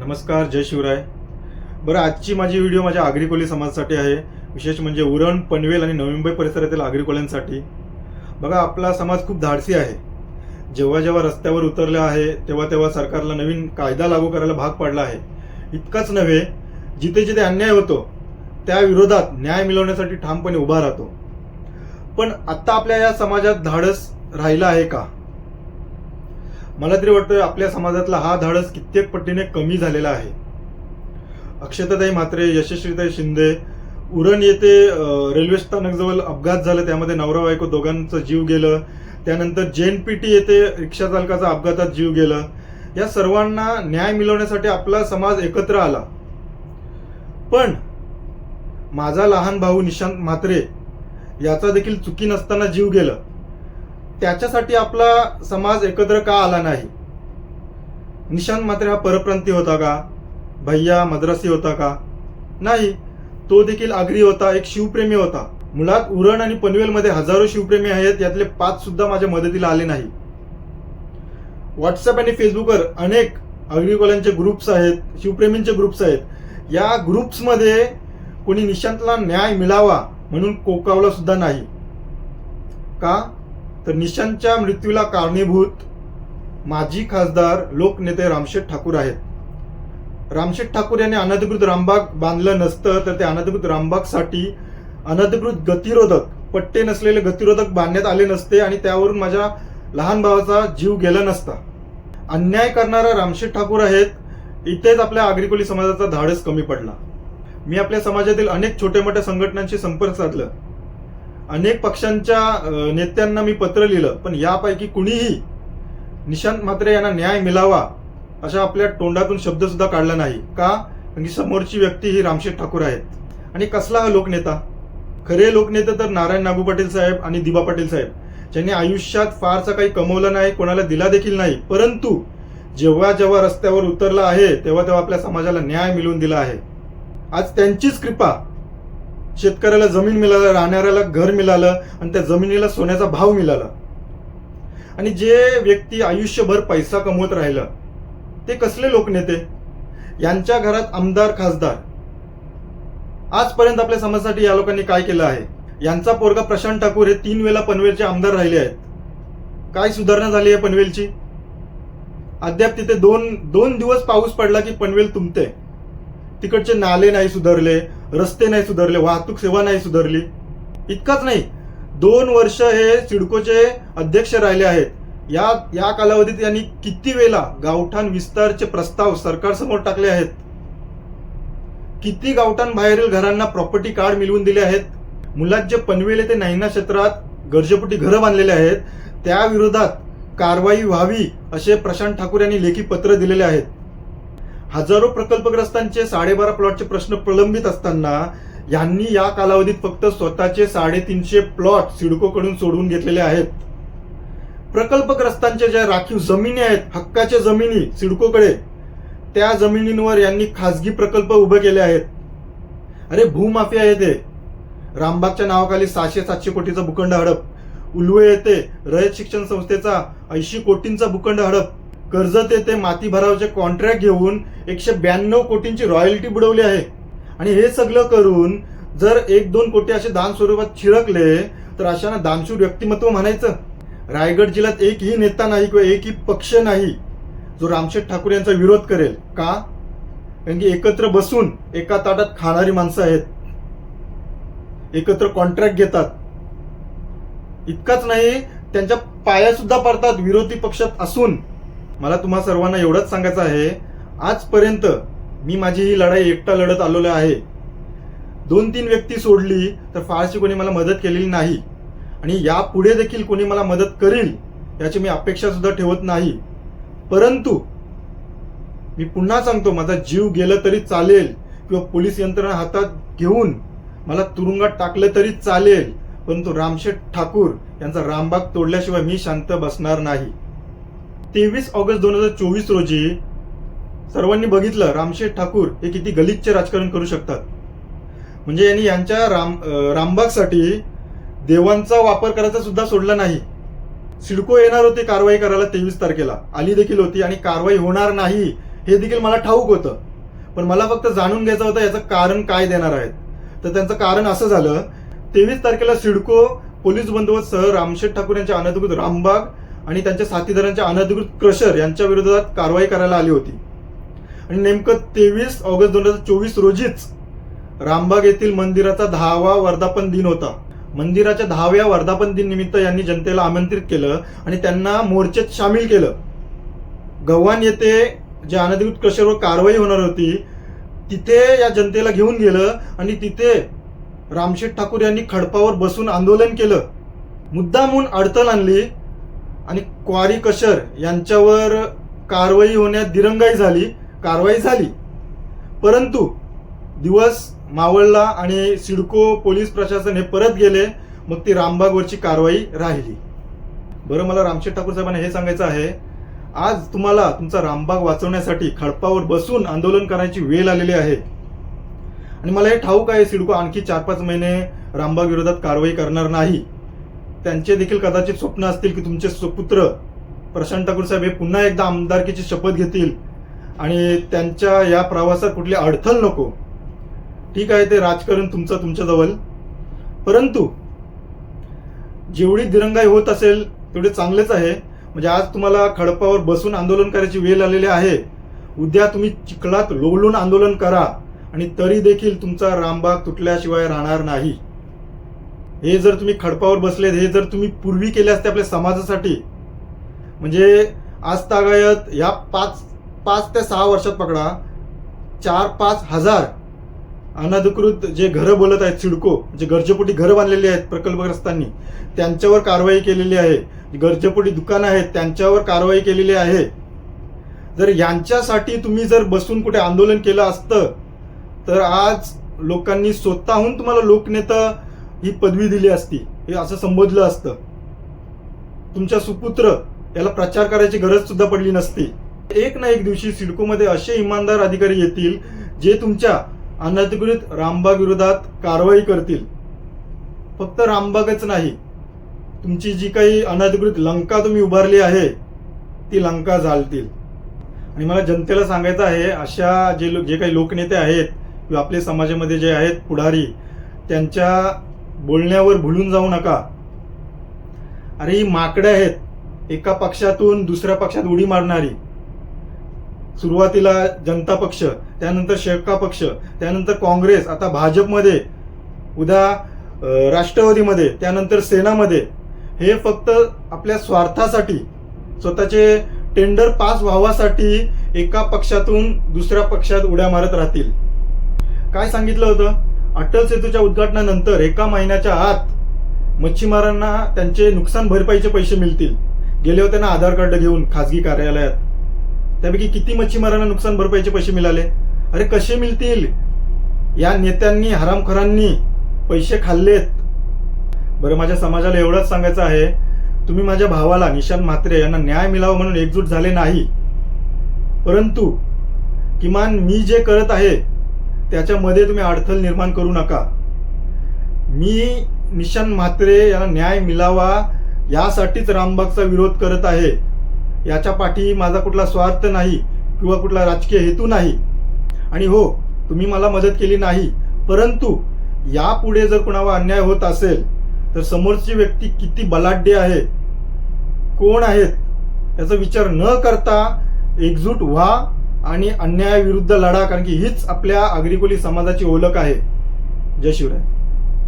नमस्कार जय शिवराय. बरं आजची माझी व्हिडिओ माझ्या आग्रिकोली समाजासाठी आहे. विशेष म्हणजे उरण पनवेल आणि नवी मुंबई परिसरातील आग्रिकोल्यांसाठी. बघा आपला समाज खूप धाडसी आहे. जेव्हा जेव्हा रस्त्यावर उतरले आहे तेव्हा तेव्हा सरकारला नवीन कायदा लागू करायला भाग पडला आहे. इतकाच नव्हे जिथे जिथे अन्याय होतो त्या विरोधात न्याय मिळवण्यासाठी ठामपणे उभा राहतो. पण आत्ता आपल्या या समाजात धाडस राहिला आहे का? मला तरी वाटतं आपल्या समाजातला हा धाडस कित्येक पटीने कमी झालेला आहे. अक्षताताई म्हात्रे यशस्वीताई शिंदे उरण येथे रेल्वे स्थानकजवळ अपघात झाला त्यामध्ये नवरा बायको दोघांचं जीव गेलं. त्यानंतर जेएनपीटी येथे रिक्षा चालकाचा अपघातात जीव गेलं. या सर्वांना न्याय मिळवण्यासाठी आपला समाज एकत्र आला. पण माझा लहान भाऊ निशांत म्हात्रे याचा देखील चुकी नसताना जीव गेलं. त्याच्यासाठी आपला समाज एकत्र का आला नाही? निशांत मात्र हा परप्रांती होता का? भैया मद्रासी होता का? नाही तो देखील आगरी होता एक शिवप्रेमी होता. मुळात उरण आणि पनवेलमध्ये हजारो शिवप्रेमी आहेत यातले पाच सुद्धा माझ्या मदतीला आले नाही. व्हॉट्सअप आणि फेसबुकवर अनेक आगरीवाल्यांचे ग्रुप्स आहेत शिवप्रेमींचे ग्रुप्स आहेत. या ग्रुप्समध्ये कोणी निशांतला न्याय मिळावा म्हणून कोकावला सुद्धा नाही. का? तर निशांतच्या मृत्यूला कारणीभूत माजी खासदार लोकनेते रामशेठ ठाकूर आहेत. रामशेठ ठाकूर यांनी अनधिकृत रामबाग बांधलं नसतं तर ते अनधिकृत रामबागसाठी अनधिकृत गतिरोधक पट्टे नसलेले गतिरोधक बांधण्यात आले नसते आणि त्यावरून माझ्या लहान भावाचा जीव गेला नसता. अन्याय करणारा रामशेठ ठाकूर आहेत इथेच आपल्या आग्रिकोली समाजाचा धाडस कमी पडला. मी आपल्या समाजातील अनेक छोट्या मोठ्या संघटनांशी संपर्क साधला. अनेक पक्षांच्या नेत्यांना मी पत्र लिहिलं पण यापैकी कुणीही निशांत म्हात्रे यांना न्याय मिळावा अशा आपल्या तोंडातून शब्द सुद्धा काढला नाही. का? कारण की समोरची व्यक्ती ही रामशेठ ठाकूर आहेत. आणि कसला हा लोकनेता? खरे लोकनेते तर नारायण नागू पाटील साहेब आणि दिबा पाटील साहेब ज्यांनी आयुष्यात फारसा काही कमवलं नाही कोणाला दिला देखील नाही. परंतु जेव्हा जेव्हा रस्त्यावर उतरला आहे तेव्हा तेव्हा आपल्या समाजाला न्याय मिळवून दिला आहे. आज त्यांचीच कृपा शेतकऱ्याला जमीन मिळालं राहणाऱ्याला घर मिळालं आणि त्या जमिनीला सोन्याचा भाव मिळाला. आणि जे व्यक्ती आयुष्यभर पैसा कमवत राहिलं ते कसले लोकनेते यांच्या घरात आमदार खासदार. आजपर्यंत आपल्या समाजासाठी या लोकांनी काय केलं आहे? यांचा पोरगा प्रशांत ठाकूर हे तीन वेळा पनवेलचे आमदार राहिले आहेत. काय सुधारणा झाली आहे पनवेलची? अद्याप तिथे दोन दोन दिवस पाऊस पडला की पनवेल तुमते तिकडचे नाले नाही सुधारले रस्ते नाही सुधारले वाहतूक सेवा नाही सुधारली. इतकंच नाही. दोन वर्ष हे सिडकोचे अध्यक्ष राहिले आहेत. या या कालावधीत यांनी किती वेळा गावठाण विस्तारचे प्रस्ताव सरकारसमोर टाकले आहेत? किती गावठाण बाहेरील घरांना प्रॉपर्टी कार्ड मिळवून दिले आहेत? मुलात जे पनवेल ते नैना क्षेत्रात गरजेपोटी घरं बांधलेले आहेत. त्या विरोधात कारवाई व्हावी असे प्रशांत ठाकूर यांनी लेखी पत्र दिलेले आहेत. हजारो प्रकल्पग्रस्तांचे साडेबारा प्लॉटचे प्रश्न प्रलंबित असताना यांनी या कालावधीत फक्त स्वतःचे साडेतीनशे प्लॉट सिडकोकडून सोडवून घेतलेले आहेत. प्रकल्पग्रस्तांच्या ज्या राखीव जमिनी आहेत हक्काच्या जमिनी सिडकोकडे त्या जमिनींवर यांनी खासगी प्रकल्प उभे केले आहेत. अरे भूमाफिया येते. रामबागच्या नावाखाली सहाशे सातशे कोटीचा भूखंड हडप. उलवे येथे रयत शिक्षण संस्थेचा ऐंशी कोटींचा भूखंड हडप. कर्जत येथे माती भरावचे कॉन्ट्रॅक्ट घेऊन एकशे ब्याण्णव कोटींची रॉयल्टी बुडवली आहे. आणि हे सगळं करून जर एक दोन कोटी असे दान स्वरूपात छिळकले तर अशांना दानशूर व्यक्तिमत्व म्हणायचं. रायगड जिल्ह्यात एकही नेता नाही किंवा एकही पक्ष नाही जो रामशेठ ठाकूर यांचा विरोध करेल. का? कारण की एकत्र बसून एका ताटात खाणारी माणसं आहेत. एकत्र कॉन्ट्रॅक्ट घेतात. इतकाच नाही त्यांच्या पाया सुद्धा पडतात विरोधी पक्षात असून. मला तुम्हा सर्वांना एवढंच सांगायचं आहे आजपर्यंत मी माझी ही लढाई एकटा लढत आलेलो आहे. दोन तीन व्यक्ती सोडली तर फारशी कोणी मला मदत केलेली नाही. आणि यापुढे देखील कोणी मला मदत करील याची मी अपेक्षा सुद्धा ठेवत नाही. परंतु मी पुन्हा सांगतो माझा जीव गेला तरी चालेल किंवा पोलीस यंत्रणा हातात घेऊन मला तुरुंगात टाकलं तरी चालेल. परंतु रामशेठ ठाकूर यांचा रामबाग तोडल्याशिवाय मी शांत बसणार नाही. तेवीस ऑगस्ट दोन हजार चोवीस रोजी सर्वांनी बघितलं रामशेठ ठाकूर हे किती गलिच्छ राजकारण करू शकतात. म्हणजे यांनी यांच्या राम रामबागसाठी देवांचा वापर करायचा सुद्धा सोडला नाही. सिडको येणार होते कारवाई करायला तेवीस तारखेला. आली देखील होती आणि कारवाई होणार नाही हे देखील मला ठाऊक होतं. पण मला फक्त जाणून घ्यायचं होतं याचं कारण काय देणार आहेत. तर त्यांचं कारण असं झालं तेवीस तारखेला सिडको पोलीस बंदोबस्त सह रामशेठ ठाकूर यांच्या अनधिकृत रामबाग आणि त्यांच्या साथीदारांच्या अनधिकृत क्रशर यांच्या विरोधात कारवाई करायला आली होती. आणि नेमकं तेवीस ऑगस्ट दोन हजार चोवीस रोजीच रामबाग येथील मंदिराचा दहावा वर्धापन दिन होता. मंदिराच्या दहाव्या वर्धापन दिन निमित्त यांनी जनतेला आमंत्रित केलं आणि त्यांना मोर्चेत सामील केलं. गव्हाण येथे जे अनधिकृत क्रशरवर कारवाई होणार होती तिथे या जनतेला घेऊन गेलं आणि तिथे रामशेठ ठाकूर यांनी खडपावर बसून आंदोलन केलं. मुद्दामून अडचण आणली आणि क्वारी कशर यांच्यावर कारवाई होण्यात दिरंगाई झाली कारवाई झाली. परंतु दिवस मावळला आणि सिडको पोलीस प्रशासन हे परत गेले मग ती रामबागवरची कारवाई राहिली. बरं मला रामशेठ ठाकूर साहेबांना हे सांगायचं आहे आज तुम्हाला तुमचा रामबाग वाचवण्यासाठी खडपावर बसून आंदोलन करायची वेळ आलेली आहे. आणि मला हे ठाऊक आहे सिडको आणखी चार पाच महिने रामबाग विरोधात कारवाई करणार नाही. त्यांचे देखील कदाचित स्वप्न असतील की तुमचे सुपुत्र प्रशांत ठाकूर साहेब हे पुन्हा एकदा आमदारकीची शपथ घेतील आणि त्यांच्या या प्रवासात कुठली अडथळ नको. ठीक आहे ते राजकारण तुमचं तुमच्याजवळ. परंतु जेवढी दिरंगाई होत असेल तेवढे चांगलेच आहे. म्हणजे आज तुम्हाला खडपावर बसून आंदोलन करायची वेळ आलेली आहे. उद्या तुम्ही चिखलात लोळून आंदोलन करा आणि तरी देखील तुमचा रामबाग तुटल्याशिवाय राहणार नाही. हे जर तुम्ही खडपावर बसलेत हे जर तुम्ही पूर्वी केले असते आपल्या समाजासाठी म्हणजे आज तागायत या पाच पाच ते सहा वर्षात पकडा चार पाच हजार अनधिकृत जे घरं बोलत आहेत सिडको जे गरजेपोटी घरं बांधलेली आहेत प्रकल्पग्रस्तांनी त्यांच्यावर कारवाई केलेली आहे. गरजेपोटी दुकानं आहेत त्यांच्यावर कारवाई केलेली आहे. जर यांच्यासाठी तुम्ही जर बसून कुठे आंदोलन केलं असतं तर आज लोकांनी स्वतःहून तुम्हाला लोकनेता ही पदवी दिली असती हे असं संबोधलं असतं. तुमच्या सुपुत्र याला प्रचार करायची गरज सुद्धा पडली नसती. एक ना एक दिवशी सिडकोमध्ये असे इमानदार अधिकारी येतील जे तुमच्या अनधिकृत रामबाग विरोधात कारवाई करतील. फक्त रामबागच नाही तुमची जी काही अनधिकृत लंका तुम्ही उभारली आहे ती लंका जाळतील आणि मला जनतेला सांगायचं आहे अशा जे लो- जे काही लोकनेते आहेत किंवा आपले समाजामध्ये जे आहेत पुढारी त्यांच्या बोलण्यावर भुलून जाऊ नका. अरे ही माकडे आहेत. एका पक्षातून दुसऱ्या पक्षात उडी मारणारी. सुरुवातीला जनता पक्ष त्यानंतर शेका पक्ष त्यानंतर काँग्रेस आता भाजपमध्ये उद्या राष्ट्रवादीमध्ये त्यानंतर सेनामध्ये. हे फक्त आपल्या स्वार्थासाठी स्वतःचे टेंडर पास व्हावासाठी एका पक्षातून दुसऱ्या पक्षात उड्या मारत राहतील. काय सांगितलं होतं? अटल सेतूच्या उद्घाटनानंतर एका महिन्याच्या आत मच्छीमारांना त्यांचे नुकसान भरपाईचे पैसे मिळतील. गेले होते ना आधार कार्ड घेऊन खासगी कार्यालयात. त्यापैकी किती मच्छीमारांना नुकसान भरपाईचे पैसे मिळाले? अरे कसे मिळतील? या नेत्यांनी हरामखोरांनी पैसे खाल्लेत. बरं माझ्या समाजाला एवढंच सांगायचं आहे. तुम्ही माझ्या भावाला निशांत म्हात्रे यांना न्याय मिळावा म्हणून एकजूट झाले नाही. परंतु किमान मी जे करत आहे त्याच्यामध्ये तुम्ही अडथळ निर्माण करू नका. मी निशांत म्हात्रे यांना न्याय मिळावा यासाठीच रामबागचा विरोध करत आहे. याच्या पाठी माझा कुठला स्वार्थ नाही किंवा कुठला राजकीय हेतू नाही. आणि हो तुम्ही मला मदत केली नाही. परंतु यापुढे जर कुणावर अन्याय होत असेल तर समोरची व्यक्ती किती बलाढ्य आहे? कोण आहेत? याचा विचार न करता एकजूट व्हा. आणि अन्यायाविरुद्ध लढा कारण की हीच आपल्या आग्रिकोली समाजाची ओळख आहे. जय शिवराय.